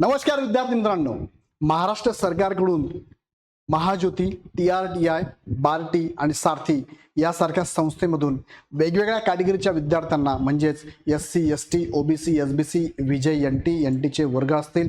नमस्कार विद्यार्थी मित्रांनो. महाराष्ट्र सरकारकडून Mahajyoti T R T I Barti आणि सारथी यासारख्या संस्थेमधून वेगवेगळ्या कॅटेगरीच्या विद्यार्थ्यांना म्हणजेच S C S T O B C S B C VJ N T N टीचे वर्ग असतील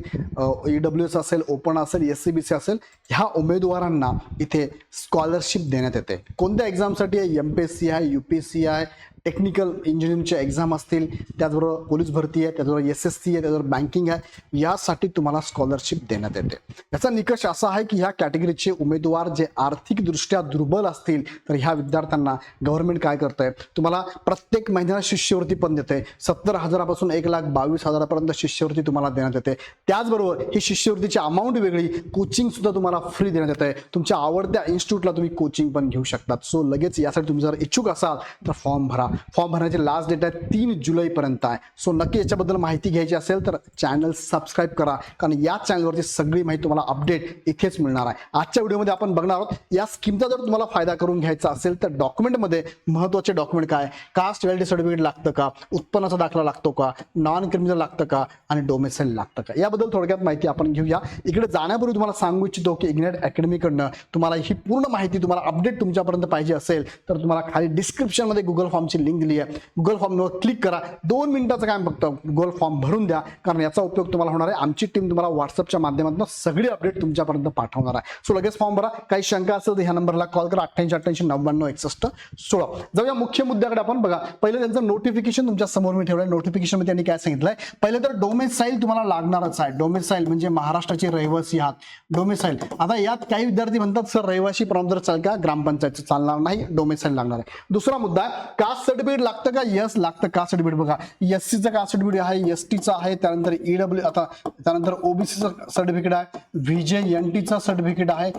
ई डब्ल्यू एस असेल ओपन असेल एस सी बी सी असेल ह्या उमेदवारांना इथे स्कॉलरशिप देण्यात येते. कोणत्या एक्झामसाठी आहे? एम पी एस सी आहे यू पी एस सी आहे टेक्निकल इंजिनिअरिंगच्या एक्झाम असतील त्याचबरोबर पोलीस भरती आहे त्याचबरोबर एस एस सी आहे त्याचबरोबर बँकिंग आहे यासाठी तुम्हाला स्कॉलरशिप देण्यात येते. याचा निकष असा आहे की ह्या कॅटेगरीचे उमेदवार जे आर्थिकदृष्ट्या दुर्बल असतील तर ह्या विद्यार्थ्यांना गव्हर्नमेंट काय करतंय? तुम्हाला प्रत्येक महिन्याला शिष्यवृत्ती पण देते सत्तर हजारापासून एक लाख बावीस हजारापर्यंत शिष्यवृत्ती तुम्हाला देण्यात येते. त्याचबरोबर ही शिष्यवृत्तीची अमाऊंट वेगळी कोचिंग सुद्धा तुम्हाला फ्री देण्यात येते तुमच्या आवडत्या इन्स्टिट्यूटला तुम्ही कोचिंग पण घेऊ शकतात. सो लगेच यासाठी तुम्ही जर इच्छुक असाल तर फॉर्म भरा. फॉर्म भरण्याची लास्ट डेट आहे तीन जुलैपर्यंत आहे. सो नक्की याच्याबद्दल माहिती घ्यायची असेल तर चॅनल सबस्क्राईब करा. कारण या चॅनलवरती सगळी माहिती तुम्हाला अपडेट इथेच मिळणार आहे. आजच्या व्हिडिओमध्ये आपण बघणार आहोत या स्कीमचा जर तुम्हाला फायदा करून घ्यायचा असेल तर डॉक्युमेंटमध्ये महत्त्वाचे डॉक्युमेंट काय? कास्ट व्हॅलिडी सर्टिफिकेट लागतं का? उत्पन्नाचा दाखला लागतो का? नॉन क्रिमिनल लागतं का? आणि डोमेसाईल लागतं का? याबद्दल थोडक्यात माहिती आपण घेऊया. इकडे जाण्यापूर्वी तुम्हाला सांगू इच्छितो की इग्नेट अकॅडमीकडनं तुम्हाला ही पूर्ण माहिती तुम्हाला अपडेट तुमच्यापर्यंत पाहिजे असेल तर तुम्हाला खाली डिस्क्रिप्शनमध्ये गुगल फॉर्मची लिंक दिली आहे. गुगल फॉर्मवर क्लिक करा. दोन मिनिटाचं काय फक्त गुगल फॉर्म भरून द्या कारण याचा उपयोग तुम्हाला होणार आहे. आमची टीम तुम्हाला व्हॉट्सअपच्या माध्यमातून सगळी अपडेट तुमच्यापर्यंत पाठवणार आहे. सो लगेच फॉर्म भरा. काही शंका असेल तर ह्या नंबरला कॉल करा. अठ्ठ्याऐंशी अठ्ठ्याऐंशी नव्याण्णव एकसष्ट. सोळा जाऊया मुख्य मुद्द्याकडे आपण. बघा पहिलं त्यांचं नोटिफिकेशन तुमच्यासमोर मी ठेवलं नोटिफिकेशनमध्ये त्यांनी काय सांगितलंय? पहिलं तर डोमेसाईल तुम्हाला लागणारच आहे. डोमेसाईल म्हणजे महाराष्ट्राचे रहिवासी आहात. डोमेसाईल आता यात काही विद्यार्थी म्हणतात सर रहिवासी प्रमाणपत्र चाल का ग्रामपंचायत चालणार नाही डोमेसाईल लागणार आहे. दुसरा मुद्दा कास्ट सर्टिफिकेट लागतं का? यस लागतं कास्ट सर्टिफिकेट बघा एस सीचं कास्ट सर्टिफिकेट आहे एस टीचं आहे त्यानंतर ईडब्ल्यू आता त्यानंतर ओबीसीचं सर्टिफिकेट आहे व्हीजे एन टीचं सर्टिफिकेट आहे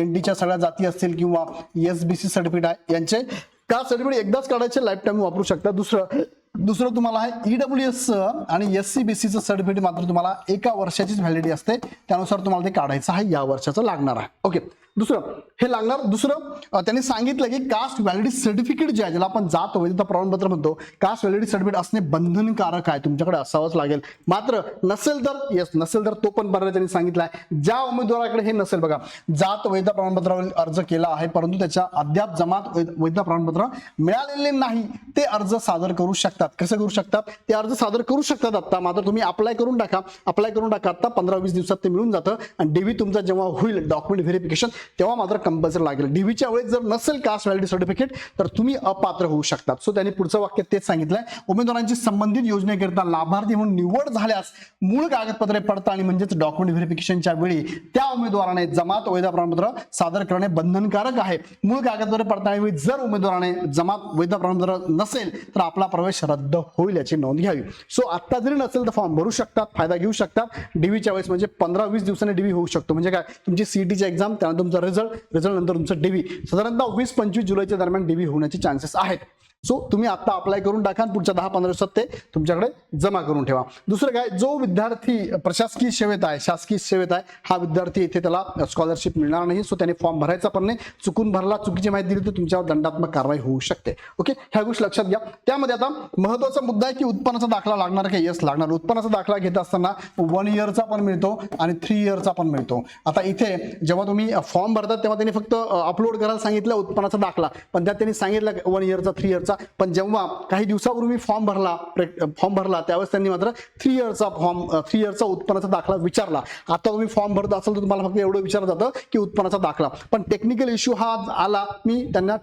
एन टीच्या सगळ्या जाती असतील किंवा एस बी सी सर्टिफिकेट आहे यांचे. कास्ट सर्टिफिकेट एकदाच काढायचे लाईफ टाईम वापरू शकता. दुसरं दुसरं तुम्हाला आहे ईडब्ल्यू एस आणि एस सी बी सीचं सर्टिफिकेट मात्र तुम्हाला एका वर्षाचीच व्हॅलिडिटी असते. त्यानुसार तुम्हाला ते काढायचं आहे या वर्षाचं लागणार आहे. ओके दुसरं हे लागणार दुसरं त्यांनी सांगितलं की कास्ट व्हॅलिडिटी सर्टिफिकेट जे आहे ज्याला आपण जात वैधता म्हणजे प्रमाणपत्र म्हणतो कास्ट व्हॅलिडिटी सर्टिफिकेट असणे बंधनकारक आहे तुमच्याकडे असावंच लागेल. मात्र नसेल तर येस नसेल तर तो पण बरं त्यांनी सांगितलं आहे. ज्या उमेदवाराकडे हे नसेल बघा जात वैधता प्रमाणपत्रावर अर्ज केला आहे परंतु त्याच्या अद्याप जमात वैधता प्रमाणपत्र मिळालेले नाही ते अर्ज सादर करू शकतात. कसं करू शकतात? ते अर्ज सादर करू शकतात आता मात्र तुम्ही अप्लाय करून टाका. अप्लाय करून टाका आता पंधरा वीस दिवसात ते मिळून जातं. आणि डेव्ही तुमचा जेव्हा होईल डॉक्युमेंट व्हेरिफिकेशन तेव्हा मात्र कंपल्सरी लागेल. डीव्हीच्या वेळेस जर नसेल कास्ट व्हॅलिडी सर्टिफिकेट तर तुम्ही अपात्र होऊ शकतात. सो त्यांनी पुढचं वाक्य तेच सांगितलंय. उमेदवारांची संबंधित योजनेकरिता लाभार्थी म्हणून निवड झाल्यास मूळ कागदपत्रे पडताळणी म्हणजेच डॉक्युमेंट व्हेरिफिकेशनच्या वेळी त्या उमेदवाराने जमात वैध प्रमाणपत्र सादर करणे बंधनकारक आहे. मूळ कागदपत्रे पडताळणी जर उमेदवाराने जमात वैध प्रमाणपत्र नसेल तर आपला प्रवेश रद्द होईल याची नोंद घ्यावी. सो आता जरी नसेल तर फॉर्म भरू शकतात फायदा घेऊ शकतात. डीव्हीच्या वेळेस म्हणजे पंधरा वीस दिवसांनी डीव्ही होऊ शकतो. म्हणजे काय? तुमची सीईटीची एक्झाम त्यानंतर तुमचा रिझल्ट रिझल्ट नंतर तुमचं डीव्ही साधारणतः वीस पंचवीस जुलैच्या दरम्यान डीव्ही होण्याचे चान्सेस आहेत. सो तुम्ही आता अप्लाय करून टाका पुढच्या दहा पंधरा दिवसात ते तुमच्याकडे जमा करून ठेवा. दुसरं काय जो विद्यार्थी प्रशासकीय सेवेत आहे शासकीय सेवेत आहे हा विद्यार्थी इथे त्याला स्कॉलरशिप मिळणार नाही. सो त्याने फॉर्म भरायचा पण नाही. चुकून भरला चुकीची माहिती दिली तर तुमच्यावर दंडात्मक कारवाई होऊ शकते. ओके ह्या गोष्टी लक्षात घ्या. त्यामध्ये आता महत्त्वाचा मुद्दा आहे की उत्पन्नाचा दाखला लागणार का? येस लागणार. उत्पन्नाचा दाखला घेत असताना वन इयरचा पण मिळतो आणि थ्री इयरचा पण मिळतो. आता इथे जेव्हा तुम्ही फॉर्म भरतात तेव्हा त्यांनी फक्त अपलोड करायला सांगितलं उत्पन्नाचा दाखला. पण त्यात त्यांनी सांगितलं वन इयरचा थ्री इयरचा पण जेव्हा काही दिवसापूर्वी फॉर्म भरला फॉर्म भरला त्यावेळेस त्यांनी मात्र थ्री इयरचा फॉर्म थ्री इयरचा उत्पन्नाचा दाखला विचारला. आता तुम्ही फॉर्म भरत असाल तर तुम्हाला फक्त एवढं विचारलं जातं की उत्पन्नाचा दाखला. पण टेक्निकल इश्यू हा आला. मी त्यांना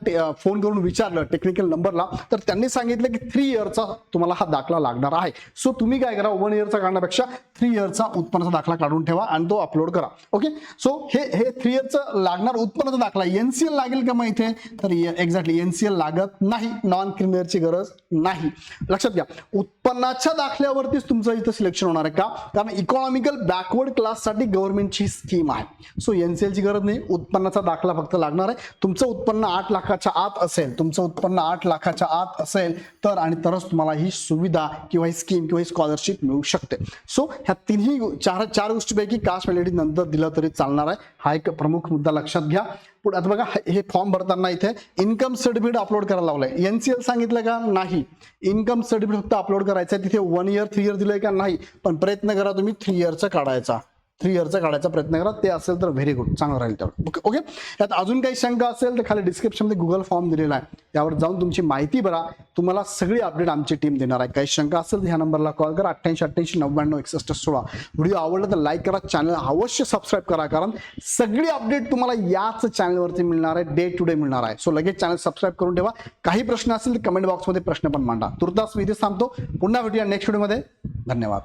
फोन करून विचारलं टेक्निकल नंबरला तर त्यांनी सांगितलं की थ्री इयरचा तुम्हाला हा दाखला लागणार आहे. सो तुम्ही काय करा वन इयरचा काढण्यापेक्षा थ्री इयरचा उत्पन्नाचा दाखला काढून ठेवा आणि तो अपलोड करा. ओके सो हे हे थ्री इयरचं लागणार उत्पन्नाचा दाखला. एनसीएल लागेल का मग इथे? तर एक्झॅक्टली एनसीएल लागत नाही. नॉन क्रिमिनलची गरज नाही. लक्षात घ्या उत्पन्नाच्या दाखल्यावरतीच तुमचं इथं सिलेक्शन होणार आहे का? कारण इकॉनॉमिकल बॅकवर्ड क्लाससाठी गव्हर्नमेंटची स्कीम आहे. सो एनसीएलची गरज नाही उत्पन्नाचा दाखला फक्त लागणार आहे. तुमचं उत्पन्न आठ लाखाच्या आत असेल तुमचं उत्पन्न आठ लाखाच्या आत असेल तर आणि तरच तुम्हाला ही सुविधा किंवा ही स्कीम किंवा ही स्कॉलरशिप मिळू शकते. सो ह्या तिन्ही चार चार गोष्टीपैकी कास्ट व्हॅलिडिटी नंतर दिलं तरी चालणार आहे. हा एक प्रमुख मुद्दा लक्षात घ्या. पुढे आता बघा हे फॉर्म भरताना इथे इन्कम सर्टिफिकेट अपलोड करायला लावलंय. एनसीएल सांगितलं का? नाही. इन्कम सर्टिफिकेट फक्त अपलोड करायचं आहे तिथे वन इयर थ्री इयर दिलंय का? नाही. पण प्रयत्न करा तुम्ही थ्री इयरचा काढायचा. थ्री इयरचा काढायचा प्रयत्न करा. ते असेल तर व्हेरी गुड चांगलं राहील त्यावर ओके ओके यात अजून काही शंका असेल तर खाली डिस्क्रिप्शनमध्ये गुगल फॉर्म दिलेला आहे. त्यावर जाऊन तुमची माहिती भरा. तुम्हाला सगळी अपडेट आमची टीम देणार आहे. काही शंका असेल तर ह्या नंबरला कॉल करा. अठ्ठ्याऐंशी अठ्ठ्याऐंशी नव्याण्णव एकसष्ट सोळा. व्हिडिओ आवडला तर लाईक करा. चॅनल अवश्य सबस्क्राईब करा कारण सगळी अपडेट तुम्हाला याच चॅनलवरती मिळणार आहे. डे टू डे मिळणार आहे. सो लगेच चॅनल सबस्क्राईब करून ठेवा. काही प्रश्न असेल तर कमेंट बॉक्समध्ये प्रश्न पण मांडा. तुर्तास मी इथे थांबतो. पुन्हा भेटूया नेक्स्ट व्हिडिओमध्ये धन्यवाद.